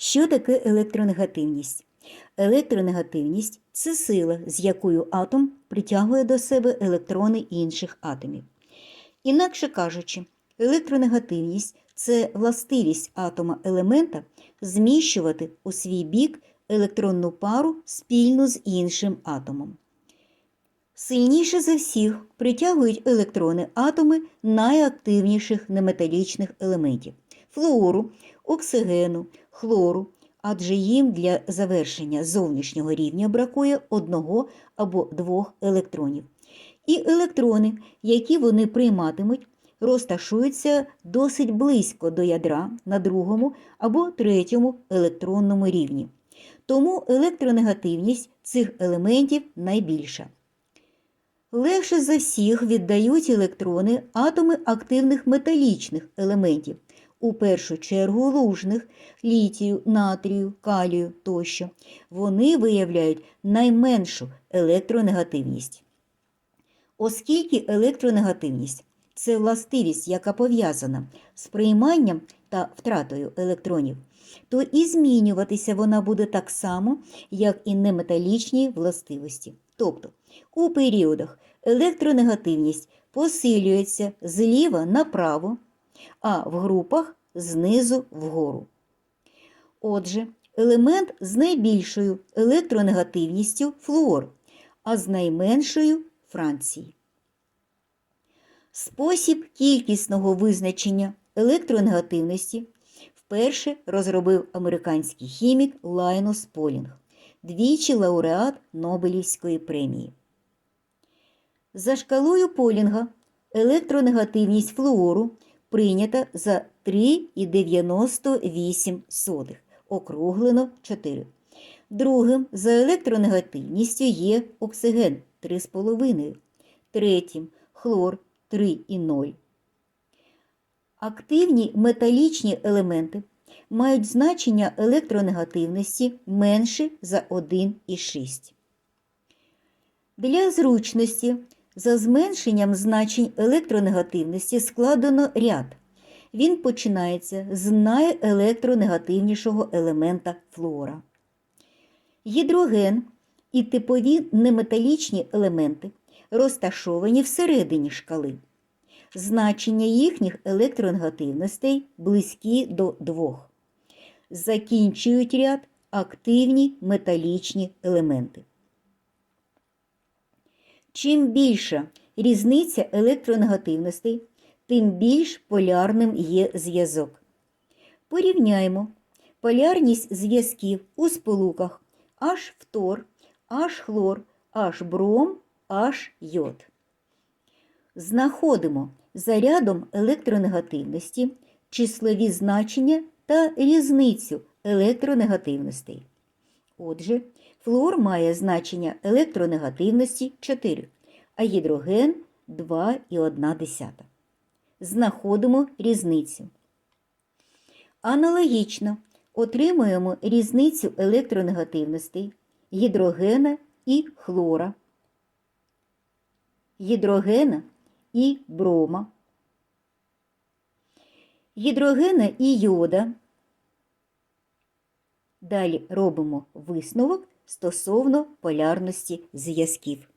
Що таке електронегативність? Електронегативність це сила, з якою атом притягує до себе електрони інших атомів. Інакше кажучи, електронегативність це властивість атома елемента зміщувати у свій бік електронну пару спільно з іншим атомом. Сильніше за всіх притягують електрони атоми найактивніших неметалічних елементів флуору, оксигену, хлору, адже їм для завершення зовнішнього рівня бракує одного або двох електронів. І електрони, які вони прийматимуть, розташуються досить близько до ядра на другому або третьому електронному рівні. Тому електронегативність цих елементів найбільша. Легше за всіх віддають електрони атоми активних металічних елементів, у першу чергу лужних, літію, натрію, калію тощо. Вони виявляють найменшу електронегативність. Оскільки електронегативність це властивість, яка пов'язана з прийманням та втратою електронів, то і змінюватися вона буде так само, як і неметалічні властивості. Тобто у періодах електронегативність посилюється зліва направо, а в групах знизу вгору. Отже, елемент з найбільшою електронегативністю флуор, а з найменшою Франції. Спосіб кількісного визначення електронегативності вперше розробив американський хімік Лайнус Полінг, двічі лауреат Нобелівської премії. За шкалою Полінга електронегативність флуору прийнята за 3,98, округлено 4. Другим за електронегативністю є оксиген 3,5, третім хлор 3,0. Активні металічні елементи мають значення електронегативності менше за 1,6. Для зручності за зменшенням значень електронегативності складено ряд. Він починається з найелектронегативнішого елемента флуора. Гідроген і типові неметалічні елементи розташовані всередині шкали. Значення їхніх електронегативностей близькі до 2. Закінчують ряд активні металічні елементи. Чим більша різниця електронегативностей, тим більш полярним є зв'язок. Порівняємо полярність зв'язків у сполуках H фтор, H хлор, H бром, H йод. Знаходимо за рядом електронегативності числові значення та різницю електронегативностей. Отже, флуор має значення електронегативності 4, а гідроген 2,1. Знаходимо різницю. Аналогічно отримуємо різницю електронегативностей гідрогена і хлора, гідрогена і брома, гідрогена і йода. Далі робимо висновок стосовно полярності зв'язків.